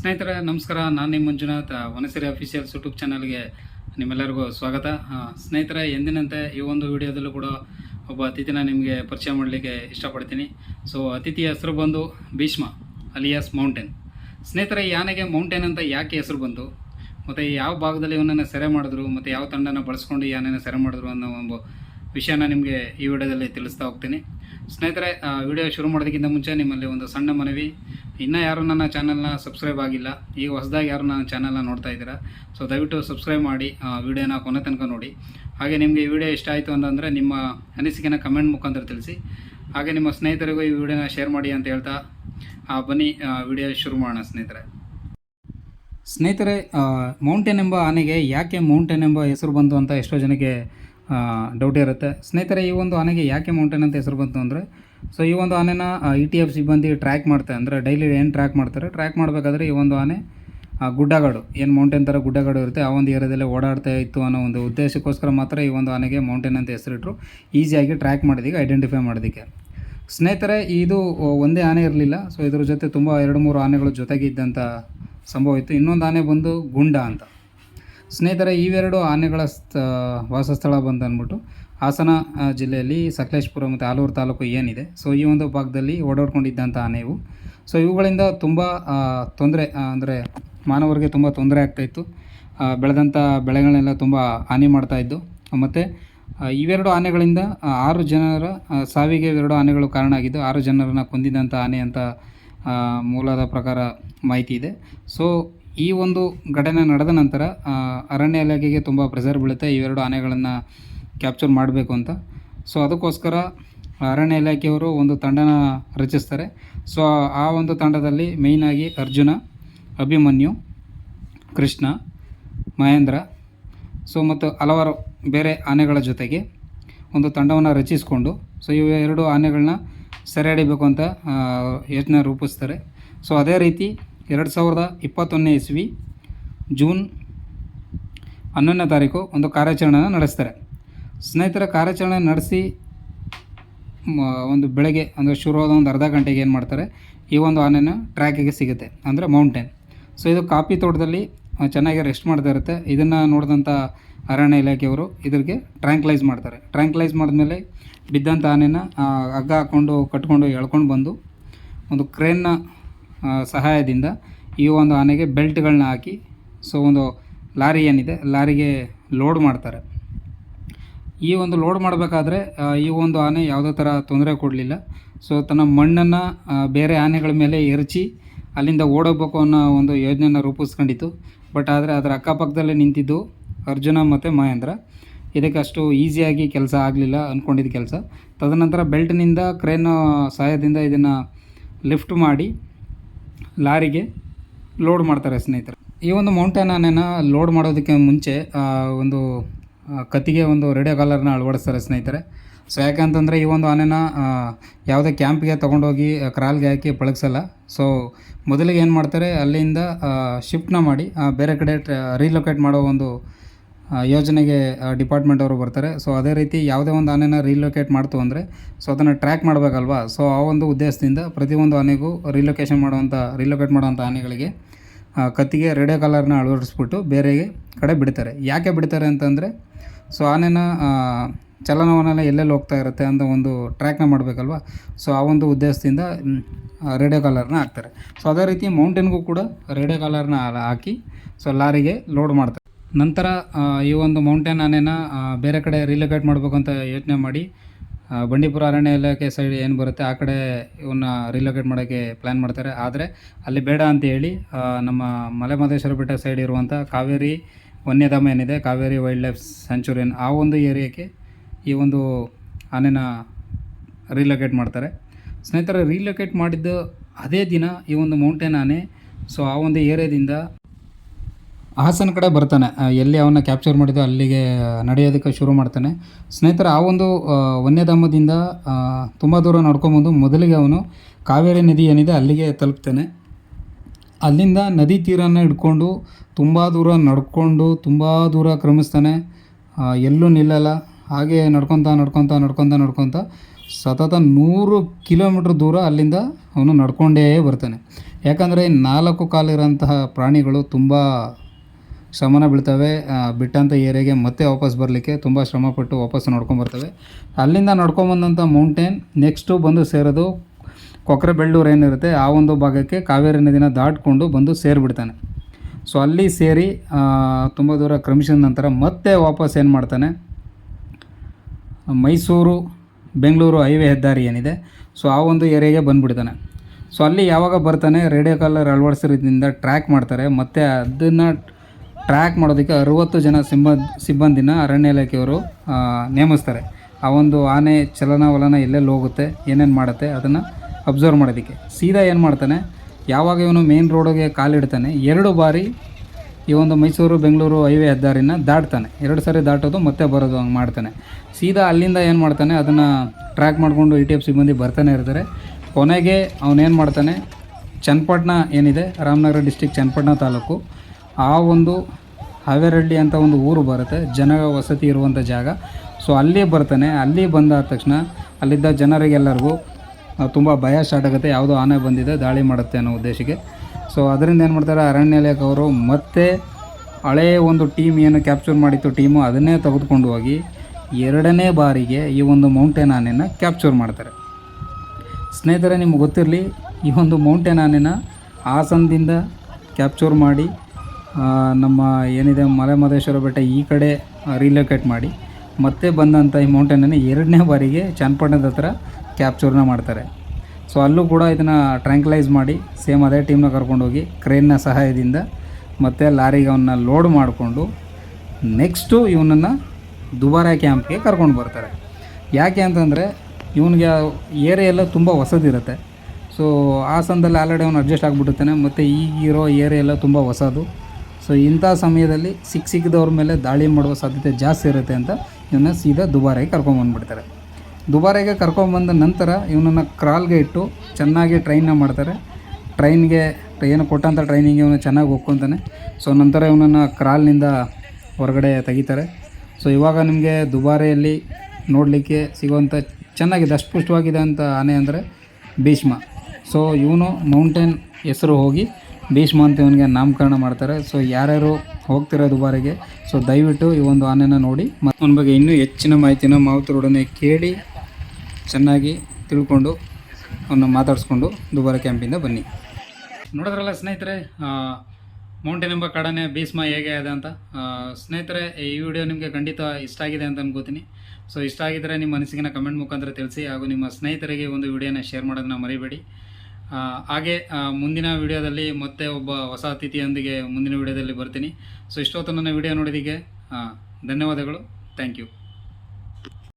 ಸ್ನೇಹಿತರೆ, ನಮಸ್ಕಾರ. ನಾನು ನಿಮ್ಮ ಮಂಜುನಾಥ್ ವನಸಿರಿ ಅಫಿಷಿಯಲ್ಸ್ ಯೂಟ್ಯೂಬ್ ಚಾನಲ್ಗೆ ನಿಮ್ಮೆಲ್ಲರಿಗೂ ಸ್ವಾಗತ. ಸ್ನೇಹಿತರೆ, ಎಂದಿನಂತೆ ಈ ಒಂದು ವಿಡಿಯೋದಲ್ಲೂ ಕೂಡ ಒಬ್ಬ ಅತಿಥಿನ ನಿಮಗೆ ಪರಿಚಯ ಮಾಡಲಿಕ್ಕೆ ಇಷ್ಟಪಡ್ತೀನಿ. ಸೊ ಅತಿಥಿಯ ಹೆಸರು ಬಂದು ಭೀಷ್ಮ, ಅಲಿಯಾಸ್ ಮೌಂಟೇನ್ ಸ್ನೇಹಿತರೆ, ಈ ಆನೆಗೆ ಮೌಂಟೇನ್ ಅಂತ ಯಾಕೆ ಹೆಸರು ಬಂತು ಮತ್ತು ಯಾವ ಭಾಗದಲ್ಲಿ ಇವನನ್ನು ಸೆರೆ ಮಾಡಿದ್ರು? ಮತ್ತು ಯಾವ ತಂಡನ ಬಳಸ್ಕೊಂಡು ಈ ಆನೆನ ಸೆರೆ ಮಾಡಿದ್ರು ಅನ್ನೋ ಒಂದು ವಿಷಯನ ನಿಮಗೆ ಈ ವಿಡಿಯೋದಲ್ಲಿ ತಿಳಿಸ್ತಾ ಹೋಗ್ತೀನಿ. ಸ್ನೇಹಿತರೆ ವಿಡಿಯೋ ಶುರು ಮಾಡೋದಕ್ಕಿಂತ ಮುಂಚೆ ನಿಮ್ಮಲ್ಲಿ ಒಂದು ಸಣ್ಣ ಮನವಿ. ಇನ್ನೂ ಯಾರು ನನ್ನ ಚಾನಲ್ನ ಸಬ್ಸ್ಕ್ರೈಬ್ ಆಗಿಲ್ಲ ಈಗ ಹೊಸದಾಗಿ ಯಾರು ನನ್ನ ಚಾನಲ್ನ ನೋಡ್ತಾ ಇದ್ದೀರಾ ಸೊ ದಯವಿಟ್ಟು ಸಬ್ಸ್ಕ್ರೈಬ್ ಮಾಡಿ ವಿಡಿಯೋನ ಕೊನೆ ತನಕ ನೋಡಿ. ಹಾಗೆ ನಿಮಗೆ ಈ ವಿಡಿಯೋ ಇಷ್ಟ ಆಯಿತು ಅಂತಂದರೆ ನಿಮ್ಮ ಅನಿಸಿಕೆನ ಕಮೆಂಟ್ ಮುಖಾಂತರ ತಿಳಿಸಿ. ಹಾಗೆ ನಿಮ್ಮ ಸ್ನೇಹಿತರಿಗೂ ಈ ವಿಡಿಯೋನ ಶೇರ್ ಮಾಡಿ ಅಂತ ಹೇಳ್ತಾ ಆ, ಬನ್ನಿ ವಿಡಿಯೋ ಶುರು ಮಾಡೋಣ ಸ್ನೇಹಿತರೆ. ಸ್ನೇಹಿತರೆ ಮೌಂಟೇನ್ ಎಂಬ ಆನೆಗೆ ಯಾಕೆ ಮೌಂಟೇನ್ ಎಂಬ ಹೆಸರು ಬಂತು ಅಂತ ಎಷ್ಟೋ ಜನಕ್ಕೆ ಡೌಟ್ ಇರುತ್ತೆ. ಸ್ನೇಹಿತರೆ, ಈ ಒಂದು ಆನೆಗೆ ಯಾಕೆ ಮೌಂಟೇನ್ ಅಂತ ಹೆಸರು ಬಂತು ಅಂದರೆ ಸೊ ಈ ಒಂದು ಆನೆನ ಇ ಟಿ ಎಫ್ ಸಿಬ್ಬಂದಿ ಟ್ರ್ಯಾಕ್ ಮಾಡ್ತಾರೆ ಅಂದರೆ ಡೈಲಿ ಏನು ಟ್ರ್ಯಾಕ್ ಮಾಡ್ತಾರೆ? ಟ್ರ್ಯಾಕ್ ಮಾಡಬೇಕಾದ್ರೆ ಈ ಒಂದು ಆನೆ ಗುಡ್ಡಗಾಡು, ಏನು ಮೌಂಟೇನ್ ಥರ ಗುಡ್ಡಗಾಡು ಇರುತ್ತೆ, ಆ ಒಂದು ಏರಿಯಾದಲ್ಲೇ ಓಡಾಡ್ತಾ ಇತ್ತು ಅನ್ನೋ ಒಂದು ಉದ್ದೇಶಕ್ಕೋಸ್ಕರ ಮಾತ್ರ ಈ ಒಂದು ಆನೆಗೆ ಮೌಂಟೇನ್ ಅಂತ ಹೆಸರಿಟ್ಟರು ಈಸಿಯಾಗಿ ಟ್ರ್ಯಾಕ್ ಮಾಡೋದಕ್ಕೆ ಐಡೆಂಟಿಫೈ ಮಾಡೋದಕ್ಕೆ ಸ್ನೇಹಿತರೆ, ಇದು ಒಂದೇ ಆನೆ ಇರಲಿಲ್ಲ ಸೊ ಇದ್ರ ಜೊತೆ ತುಂಬ ಎರಡು ಮೂರು ಆನೆಗಳು ಜೊತೆಗೆ ಇದ್ದಂಥ ಸಂಭವ ಇತ್ತು. ಇನ್ನೊಂದು ಆನೆ ಬಂದು ಗುಂಡ ಅಂತ. ಸ್ನೇಹಿತರೆ, ಇವೆರಡು ಆನೆಗಳ ಸ್ಥ, ವಾಸಸ್ಥಳ ಬಂದು ಅಂದ್ಬಿಟ್ಟು ಹಾಸನ ಜಿಲ್ಲೆಯಲ್ಲಿ ಸಕಲೇಶ್ಪುರ ಮತ್ತು ಆಲೂರು ತಾಲೂಕು ಏನಿದೆ. ಸೊ ಈ ಒಂದು ಭಾಗದಲ್ಲಿ ಓಡಾಡ್ಕೊಂಡಿದ್ದಂಥ ಆನೆ ಇವು. ಸೊ ಇವುಗಳಿಂದ ತುಂಬ ತೊಂದರೆ ಅಂದರೆ ಮಾನವರಿಗೆ ತುಂಬ ತೊಂದರೆ ಆಗ್ತಾಯಿತ್ತು ಬೆಳೆದಂಥ ಬೆಳೆಗಳನ್ನೆಲ್ಲ ತುಂಬ ಹಾನಿ ಮಾಡ್ತಾಯಿದ್ದು ಮತ್ತು ಇವೆರಡು ಆನೆಗಳಿಂದ ಆರು ಜನರ ಸಾವಿಗೆ ಇವೆರಡು ಆನೆಗಳು ಕಾರಣ ಆಗಿದ್ದು, ಆರು ಜನರನ್ನು ಕೊಂದಿದ್ದಂಥ ಆನೆ ಅಂತ ಮೂಲದ ಪ್ರಕಾರ ಮಾಹಿತಿ ಇದೆ. ಸೊ ಈ ಒಂದು ಘಟನೆ ನಡೆದ ನಂತರ ಅರಣ್ಯ ಇಲಾಖೆಗೆ ತುಂಬ ಪ್ರೆಸರ್ ಬೀಳುತ್ತೆ. ಇವೆರಡು ಆನೆಗಳನ್ನು ಕ್ಯಾಪ್ಚರ್ ಮಾಡಬೇಕು ಅಂತ. ಸೊ ಅದಕ್ಕೋಸ್ಕರ ಅರಣ್ಯ ಇಲಾಖೆಯವರು ಒಂದು ತಂಡನ ರಚಿಸ್ತಾರೆ. ಸೊ ಆ ಒಂದು ತಂಡದಲ್ಲಿ ಮೇಯ್ನಾಗಿ ಅರ್ಜುನ, ಅಭಿಮನ್ಯು, ಕೃಷ್ಣ, ಮಹೇಂದ್ರ. ಸೊ ಮತ್ತು ಹಲವಾರು ಬೇರೆ ಆನೆಗಳ ಜೊತೆಗೆ ಒಂದು ತಂಡವನ್ನು ರಚಿಸಿಕೊಂಡು ಸೊ ಇವು ಎರಡು ಆನೆಗಳನ್ನ ಸೆರೆ ಹಿಡಿಬೇಕು ಅಂತ ಯೋಚನೆ ರೂಪಿಸ್ತಾರೆ. ಸೊ ಅದೇ ರೀತಿ ಎರಡು ಸಾವಿರದ ಇಪ್ಪತ್ತೊಂದನೇ ಇಸ್ವಿ, ಜೂನ್ ಹನ್ನೊಂದನೇ ತಾರೀಕು ಒಂದು ಕಾರ್ಯಾಚರಣೆಯನ್ನು ನಡೆಸ್ತಾರೆ. ಸ್ನೇಹಿತರ, ಕಾರ್ಯಾಚರಣೆ ನಡೆಸಿ ಒಂದು ಬೆಳಗ್ಗೆ, ಅಂದರೆ ಶುರುವಾದ ಒಂದು ಅರ್ಧ ಗಂಟೆಗೆ ಏನು ಮಾಡ್ತಾರೆ? ಈ ಒಂದು ಆನೆನ ಟ್ರ್ಯಾಕಿಗೆ ಸಿಗುತ್ತೆ, ಅಂದರೆ ಮೌಂಟೇನ್. ಸೊ, ಇದು ಕಾಫಿ ತೋಟದಲ್ಲಿ ಚೆನ್ನಾಗಿ ರೆಸ್ಟ್ ಮಾಡ್ತಾ ಇರುತ್ತೆ. ಇದನ್ನು ನೋಡಿದಂಥ ಅರಣ್ಯ ಇಲಾಖೆಯವರು ಇದ್ರಿಗೆ ಟ್ರ್ಯಾಂಕ್ಲೈಸ್ ಮಾಡ್ತಾರೆ. ಟ್ರ್ಯಾಂಕ್ಲೈಸ್ ಮಾಡಿದ್ಮೇಲೆ ಬಿದ್ದಂಥ ಆನೆನ ಹಗ್ಗ ಹಾಕ್ಕೊಂಡು ಕಟ್ಕೊಂಡು ಎಳ್ಕೊಂಡು ಬಂದು, ಒಂದು ಕ್ರೇನ್ನ ಸಹಾಯದಿಂದ ಈ ಒಂದು ಆನೆಗೆ ಬೆಲ್ಟ್ಗಳನ್ನ ಹಾಕಿ, ಸೊ ಒಂದು ಲಾರಿ ಏನಿದೆ, ಲಾರಿಗೆ ಲೋಡ್ ಮಾಡ್ತಾರೆ. ಈ ಒಂದು ಲೋಡ್ ಮಾಡಬೇಕಾದ್ರೆ ಈ ಒಂದು ಆನೆ ಯಾವುದೇ ಥರ ತೊಂದರೆ ಕೊಡಲಿಲ್ಲ. ಸೊ ತನ್ನ ಮಣ್ಣನ್ನು ಬೇರೆ ಆನೆಗಳ ಮೇಲೆ ಎರಚಿ, ಅಲ್ಲಿಂದ ಓಡೋಗ್ಬೇಕು ಅನ್ನೋ ಒಂದು ಯೋಜನೆಯನ್ನು ರೂಪಿಸ್ಕೊಂಡಿತ್ತು. ಬಟ್ ಆದರೆ ಅದರ ಅಕ್ಕಪಕ್ಕದಲ್ಲೇ ನಿಂತಿದ್ದು ಅರ್ಜುನ ಮತ್ತು ಮಹೇಂದ್ರ. ಇದಕ್ಕೆ ಅಷ್ಟು ಈಸಿಯಾಗಿ ಕೆಲಸ ಆಗಲಿಲ್ಲ ಅಂದ್ಕೊಂಡಿದ್ದ ಕೆಲಸ. ತದನಂತರ ಬೆಲ್ಟ್ನಿಂದ ಕ್ರೇನ್ ಸಹಾಯದಿಂದ ಇದನ್ನು ಲಿಫ್ಟ್ ಮಾಡಿ ಲಾರಿಗೆ ಲೋಡ್ ಮಾಡ್ತಾರೆ ಸ್ನೇಹಿತರೆ. ಈ ಒಂದು ಮೌಂಟೇನ್ ಆನೆನ ಲೋಡ್ ಮಾಡೋದಕ್ಕೆ ಮುಂಚೆ ಒಂದು ಕತ್ತಿಗೆ ಒಂದು ರೇಡಿಯೋ ಕಾಲರ್ನ ಅಳವಡಿಸ್ತಾರೆ ಸ್ನೇಹಿತರೆ. ಸೊ, ಯಾಕಂತಂದರೆ ಈ ಒಂದು ಆನೆನ ಯಾವುದೇ ಕ್ಯಾಂಪ್ಗೆ ತೊಗೊಂಡೋಗಿ ಕ್ರಾಲ್ಗೆ ಹಾಕಿ ಪಳಗಿಸಲ್ಲ. ಸೊ, ಮೊದಲಿಗೆ ಏನು ಮಾಡ್ತಾರೆ, ಅಲ್ಲಿಂದ ಶಿಫ್ಟ್ನ ಮಾಡಿ ಬೇರೆ ಕಡೆ ರೀಲೊಕೇಟ್ ಮಾಡೋ ಒಂದು ಯೋಜನೆಗೆ ಡಿಪಾರ್ಟ್ಮೆಂಟ್ ಅವರು ಬರ್ತಾರೆ. ಸೊ ಅದೇ ರೀತಿ ಯಾವುದೇ ಒಂದು ಆನೆನ ರೀಲೊಕೇಟ್ ಮಾಡ್ತು ಅಂದರೆ ಸೊ ಅದನ್ನು ಟ್ರ್ಯಾಕ್ ಮಾಡಬೇಕಲ್ವಾ? ಸೊ ಆ ಒಂದು ಉದ್ದೇಶದಿಂದ ಪ್ರತಿಯೊಂದು ಆನೆಗೂ ರೀಲೊಕೇಶನ್ ಮಾಡುವಂಥ ರೀಲೊಕೇಟ್ ಮಾಡುವಂಥ ಆನೆಗಳಿಗೆ ಕತ್ತಿಗೆ ರೇಡಿಯೋ ಕಾಲರ್ನ ಅಳವಡಿಸ್ಬಿಟ್ಟು ಬೇರೆ ಕಡೆ ಬಿಡ್ತಾರೆ. ಯಾಕೆ ಬಿಡ್ತಾರೆ ಅಂತಂದರೆ ಸೊ ಆನೆನ ಚಲನವಲನ ಎಲ್ಲೆಲ್ಲಿ ಹೋಗ್ತಾ ಇರುತ್ತೆ ಅಂತ ಒಂದು ಟ್ರ್ಯಾಕ್ನ ಮಾಡಬೇಕಲ್ವ? ಸೊ ಆ ಒಂದು ಉದ್ದೇಶದಿಂದ ರೇಡಿಯೋ ಕಾಲರ್ನ ಹಾಕ್ತಾರೆ. ಸೊ ಅದೇ ರೀತಿ ಮೌಂಟೇನ್ಗೂ ಕೂಡ ರೇಡಿಯೋ ಕಾಲರ್ನ ಹಾಕಿ ಸೊ ಲಾರಿಗೆ ಲೋಡ್ ಮಾಡ್ತಾರೆ. ನಂತರ ಈ ಒಂದು ಮೌಂಟೇನ್ ಆನೆನ ಬೇರೆ ಕಡೆ ರಿಲೊಕೇಟ್ ಮಾಡಬೇಕು ಅಂತ ಯೋಚನೆ ಮಾಡಿ ಬಂಡೀಪುರ ಅರಣ್ಯ ಇಲಾಖೆ ಸೈಡ್ ಏನು ಬರುತ್ತೆ, ಆ ಕಡೆ ಇವನ್ನ ರಿಲೊಕೇಟ್ ಮಾಡೋಕ್ಕೆ ಪ್ಲ್ಯಾನ್ ಮಾಡ್ತಾರೆ. ಆದರೆ, ಅಲ್ಲಿ ಬೇಡ ಅಂತ ಹೇಳಿ ನಮ್ಮ ಮಲೆ ಮಹದೇಶ್ವರ ಬೆಟ್ಟ ಸೈಡ್ ಇರುವಂಥ ಕಾವೇರಿ ವನ್ಯಧಾಮ ಏನಿದೆ, ಕಾವೇರಿ ವೈಲ್ಡ್ ಲೈಫ್ ಸ್ಯಾಂಚುರಿಯನ್ ಆ ಒಂದು ಏರಿಯಾಕ್ಕೆ ಈ ಒಂದು ಆನೆನ ರಿಲೊಕೇಟ್ ಮಾಡ್ತಾರೆ. ಸ್ನೇಹಿತರೆ ರಿಲೊಕೇಟ್ ಮಾಡಿದ್ದು ಅದೇ ದಿನ ಈ ಒಂದು ಮೌಂಟೇನ್ ಆನೆ ಸೊ ಆ ಒಂದು ಏರಿಯಾದಿಂದ ಹಾಸನ ಕಡೆ ಬರ್ತಾನೆ. ಎಲ್ಲಿ ಅವನ್ನ ಕ್ಯಾಪ್ಚರ್ ಮಾಡಿದ್ದು ಅಲ್ಲಿಗೆ ನಡೆಯೋದಕ್ಕೆ ಶುರು ಮಾಡ್ತಾನೆ. ಸ್ನೇಹಿತರೆ, ಆ ಒಂದು ವನ್ಯಧಾಮದಿಂದ ತುಂಬ ದೂರ ನಡ್ಕೊಂಬಂದು ಮೊದಲಿಗೆ ಅವನು ಕಾವೇರಿ ನದಿ ಏನಿದೆ ಅಲ್ಲಿಗೆ ತಲುಪ್ತಾನೆ. ಅಲ್ಲಿಂದ ನದಿ ತೀರನ ಹಿಡ್ಕೊಂಡು ತುಂಬ ದೂರ ನಡ್ಕೊಂಡು ತುಂಬ ದೂರ ಕ್ರಮಿಸ್ತಾನೆ. ಎಲ್ಲೂ ನಿಲ್ಲಲ್ಲ. ಹಾಗೆ ನಡ್ಕೊತಾ ನಡ್ಕೊತಾ ನಡ್ಕೊತಾ ನಡ್ಕೊತಾ ಸತತ ನೂರು ಕಿಲೋಮೀಟ್ರ್ ದೂರ ಅಲ್ಲಿಂದ ಅವನು ನಡ್ಕೊಂಡೇ ಬರ್ತಾನೆ. ಯಾಕಂದರೆ ನಾಲ್ಕು ಕಾಲಿರೋಂತಹ ಪ್ರಾಣಿಗಳು ತುಂಬ ಶ್ರಮನ ಬೀಳ್ತವೆ ಬಿಟ್ಟಂಥ ಏರಿಯಾಗೆ ಮತ್ತೆ ವಾಪಸ್ ಬರಲಿಕ್ಕೆ ತುಂಬ ಶ್ರಮಪಟ್ಟು ವಾಪಸ್ ನೋಡ್ಕೊಂಬರ್ತವೆ ಅಲ್ಲಿಂದ ನೋಡ್ಕೊಂಬಂದಂಥ ಮೌಂಟೇನ್ ನೆಕ್ಸ್ಟು ಬಂದು ಸೇರೋದು ಕೊಕ್ರೆ ಬೆಳ್ಳೂರು ಏನಿರುತ್ತೆ, ಆ ಒಂದು ಭಾಗಕ್ಕೆ ಕಾವೇರಿ ನದಿನ ದಾಟ್ಕೊಂಡು ಬಂದು ಸೇರಿಬಿಡ್ತಾನೆ. ಸೊ ಅಲ್ಲಿ ಸೇರಿ ತುಂಬ ದೂರ ಕ್ರಮಿಸಿದ ನಂತರ ಮತ್ತೆ ವಾಪಸ್ ಏನು ಮಾಡ್ತಾನೆ? ಮೈಸೂರು, ಬೆಂಗಳೂರು ಹೈವೇ ಹೆದ್ದಾರಿ ಏನಿದೆ, ಸೊ, ಆ ಒಂದು ಏರಿಯಾಗೆ ಬಂದುಬಿಡ್ತಾನೆ. ಸೊ ಅಲ್ಲಿ ಯಾವಾಗ ಬರ್ತಾನೆ, ರೇಡಿಯೋ ಕಾಲರ್ ಅಳವಡಿಸಿರೋದ್ರಿಂದ ಟ್ರ್ಯಾಕ್ ಮಾಡ್ತಾರೆ, ಮತ್ತು ಅದನ್ನು ಟ್ರ್ಯಾಕ್ ಮಾಡೋದಕ್ಕೆ ಅರುವತ್ತು ಜನ ಸಿಬ್ಬಂದಿ ಸಿಬ್ಬಂದಿನ ಅರಣ್ಯ ಇಲಾಖೆಯವರು ನೇಮಿಸ್ತಾರೆ. ಆ ಒಂದು ಆನೆ ಚಲನವಲನ ಎಲ್ಲೆಲ್ಲಿ ಹೋಗುತ್ತೆ, ಏನೇನು ಮಾಡುತ್ತೆ ಅದನ್ನು ಅಬ್ಸರ್ವ್ ಮಾಡೋದಕ್ಕೆ. ಸೀದಾ ಏನು ಮಾಡ್ತಾನೆ, ಯಾವಾಗ ಇವನು ಮೇನ್ ರೋಡಿಗೆ ಕಾಲಿಡ್ತಾನೆ ಎರಡು ಬಾರಿ ಈ ಒಂದು ಮೈಸೂರು, ಬೆಂಗಳೂರು ಹೈವೇ ಹೆದ್ದಾರಿನ ದಾಟ್ತಾನೆ. ಎರಡು ಸಾರಿ ದಾಟೋದು, ಮತ್ತೆ ಬರೋದು ಹಂಗೆ ಮಾಡ್ತಾನೆ. ಸೀದಾ ಅಲ್ಲಿಂದ ಏನು ಮಾಡ್ತಾನೆ, ಅದನ್ನು ಟ್ರ್ಯಾಕ್ ಮಾಡಿಕೊಂಡು ಇ ಟಿ ಎಫ್ ಸಿಬ್ಬಂದಿ ಬರ್ತಾನೆ ಇರ್ತಾರೆ. ಕೊನೆಗೆ ಅವನೇನು ಮಾಡ್ತಾನೆ ಚನ್ನಪಟ್ಟಣ ಏನಿದೆ, ರಾಮನಗರ ಡಿಸ್ಟಿಕ್ ಚನ್ನಪಟ್ಟಣ ತಾಲೂಕು, ಆ ಒಂದು ಹಾವೇರಳ್ಳಿ ಅಂತ ಒಂದು ಊರು ಬರುತ್ತೆ. ಜನ ವಸತಿ ಇರುವಂಥ ಜಾಗ. ಸೊ ಅಲ್ಲಿ ಬರ್ತಾನೆ. ಅಲ್ಲಿ ಬಂದಾದ ತಕ್ಷಣ ಅಲ್ಲಿದ್ದ ಜನರಿಗೆಲ್ಲರಿಗೂ ತುಂಬ ಭಯ ಸ್ಟಾರ್ಟ್ ಆಗುತ್ತೆ. ಯಾವುದೋ ಆನೆ ಬಂದಿದೆ, ದಾಳಿ ಮಾಡುತ್ತೆ ಅನ್ನೋ ಉದ್ದೇಶಕ್ಕೆ. ಸೊ ಅದರಿಂದ ಏನು ಮಾಡ್ತಾರೆ ಅರಣ್ಯ ಇಲಾಖೆ ಅವರು ಮತ್ತೆ ಹಳೆಯ ಒಂದು ಟೀಮ್ ಏನು ಕ್ಯಾಪ್ಚರ್ ಮಾಡಿತ್ತು ಟೀಮು ಅದನ್ನೇ ತೆಗೆದುಕೊಂಡು ಹೋಗಿ ಎರಡನೇ ಬಾರಿಗೆ ಈ ಒಂದು ಮೌಂಟೇನ್ ಆನೆಯನ್ನು ಕ್ಯಾಪ್ಚರ್ ಮಾಡ್ತಾರೆ. ಸ್ನೇಹಿತರೆ, ನಿಮ್ಗೆ ಗೊತ್ತಿರಲಿ, ಈ ಒಂದು ಮೌಂಟೇನ್ ಆನೆನ ಹಾಸನದಿಂದ ಕ್ಯಾಪ್ಚರ್ ಮಾಡಿ ನಮ್ಮ ಏನಿದೆ ಮಲೆ ಮಹದೇಶ್ವರ ಬೆಟ್ಟ ಈ ಕಡೆ ರಿಲೊಕೇಟ್ ಮಾಡಿ, ಮತ್ತೆ ಬಂದಂಥ ಈ ಮೌಂಟೇನನ್ನು ಎರಡನೇ ಬಾರಿಗೆ ಚನ್ನಪಟ್ಟಣದ ಹತ್ರ ಕ್ಯಾಪ್ಚರ್ನ ಮಾಡ್ತಾರೆ. ಸೊ ಅಲ್ಲೂ ಕೂಡ ಇದನ್ನು ಟ್ರ್ಯಾಂಕ್ಲೈಸ್ ಮಾಡಿ ಸೇಮ್ ಅದೇ ಟೀಮ್ನ ಕರ್ಕೊಂಡೋಗಿ ಕ್ರೇನ್ನ ಸಹಾಯದಿಂದ ಮತ್ತು ಲಾರಿಗೆ ಅವನ್ನ ಲೋಡ್ ಮಾಡಿಕೊಂಡು ನೆಕ್ಸ್ಟು ಇವನನ್ನು ದುಬಾರಾ ಕ್ಯಾಂಪ್ಗೆ ಕರ್ಕೊಂಡು ಬರ್ತಾರೆ. ಯಾಕೆ ಅಂತಂದರೆ ಇವನಿಗೆ ಏರಿಯೆಲ್ಲ ತುಂಬ ಹೊಸದಿರುತ್ತೆ. ಸೊ ಹಾಸನದಲ್ಲಿ ಆಲ್ರೆಡಿ ಅವನು ಅಡ್ಜಸ್ಟ್ ಆಗಿಬಿಡುತ್ತಾನೆ ಮತ್ತು ಈಗಿರೋ ಏರಿಯೆಲ್ಲ ತುಂಬ ಹೊಸದು. ಸೊ ಇಂಥ ಸಮಯದಲ್ಲಿ ಸಿಕ್ಕ ಸಿಕ್ಕಿದವ್ರ ಮೇಲೆ ದಾಳಿ ಮಾಡುವ ಸಾಧ್ಯತೆ ಜಾಸ್ತಿ ಇರುತ್ತೆ ಅಂತ ಇವನ್ನ ಸೀದಾ ದುಬಾರಿಗೆ ಕರ್ಕೊಂಬಂದ್ಬಿಡ್ತಾರೆ ದುಬಾರಿಗೆ ಕರ್ಕೊಂಬಂದ ನಂತರ ಇವನನ್ನು ಕ್ರಾಲ್ಗೆ ಇಟ್ಟು ಚೆನ್ನಾಗಿ ಟ್ರೈನ್ನ ಮಾಡ್ತಾರೆ. ಟ್ರೈನ್ಗೆ ಏನು ಕೊಟ್ಟಂಥ ಟ್ರೈನಿಂಗ್ ಇವನು ಚೆನ್ನಾಗಿ ಒಪ್ಕೊತಾನೆ ಸೊ ನಂತರ ಇವನನ್ನು ಕ್ರಾಲ್ನಿಂದ ಹೊರಗಡೆ ತೆಗಿತಾರೆ. ಸೊ ಇವಾಗ ನಿಮಗೆ ದುಬಾರೆಯಲ್ಲಿ ನೋಡಲಿಕ್ಕೆ ಸಿಗುವಂಥ ಚೆನ್ನಾಗಿದೆ ಅಸ್ಪುಷ್ಟವಾಗಿದೆ ಅಂತ ಆನೆ ಅಂದರೆ ಭೀಷ್ಮ. ಸೊ ಇವನು ಮೌಂಟೇನ್ ಹೆಸರು ಹೋಗಿ ಭೀಷ್ಮ ಅಂತ ಇವನಿಗೆ ನಾಮಕರಣ ಮಾಡ್ತಾರೆ. ಸೊ ಯಾರ್ಯಾರು ಹೋಗ್ತಿರೋ ದುಬಾರಿಗೆ ಸೊ ದಯವಿಟ್ಟು ಈ ಒಂದು ಆನೆನ ನೋಡಿ. ಮತ್ತು ಅವನ ಬಗ್ಗೆ ಇನ್ನೂ ಹೆಚ್ಚಿನ ಮಾಹಿತಿನ ಮಾವುತರೊಡನೆ ಕೇಳಿ, ಚೆನ್ನಾಗಿ ತಿಳ್ಕೊಂಡು ಅವನ್ನ ಮಾತಾಡಿಸ್ಕೊಂಡು ದುಬಾರಿ ಕ್ಯಾಂಪಿಂದ ಬನ್ನಿ. ನೋಡಿದ್ರಲ್ಲ ಸ್ನೇಹಿತರೆ ಮೌಂಟೇನ್ ಎಂಬ ಕಡನೆ ಭೀಷ್ಮ ಹೇಗೆ ಇದೆ ಅಂತ. ಸ್ನೇಹಿತರೆ, ಈ ವಿಡಿಯೋ ನಿಮಗೆ ಖಂಡಿತ ಇಷ್ಟ ಆಗಿದೆ ಅಂತ ಅನ್ಕೋತೀನಿ. ಸೊ ಇಷ್ಟ ಆಗಿದ್ರೆ ನಿಮ್ಮ ಅನಿಸಿಕೆನ ಕಮೆಂಟ್ ಮುಖಾಂತರ ತಿಳಿಸಿ, ಹಾಗೂ ನಿಮ್ಮ ಸ್ನೇಹಿತರಿಗೆ ಒಂದು ವಿಡಿಯೋನ ಶೇರ್ ಮಾಡೋದನ್ನ ಮರಿಬೇಡಿ. ಹಾಗೆ ಮುಂದಿನ ವಿಡಿಯೋದಲ್ಲಿ ಮತ್ತೆ ಒಬ್ಬ ಹೊಸ ಅತಿಥಿಯೊಂದಿಗೆ ಮುಂದಿನ ವಿಡಿಯೋದಲ್ಲಿ ಬರ್ತೀನಿ. ಸೊ ಇಷ್ಟೊತ್ತು ನನ್ನ ವಿಡಿಯೋ ಆ, ಧನ್ಯವಾದಗಳು. Thank you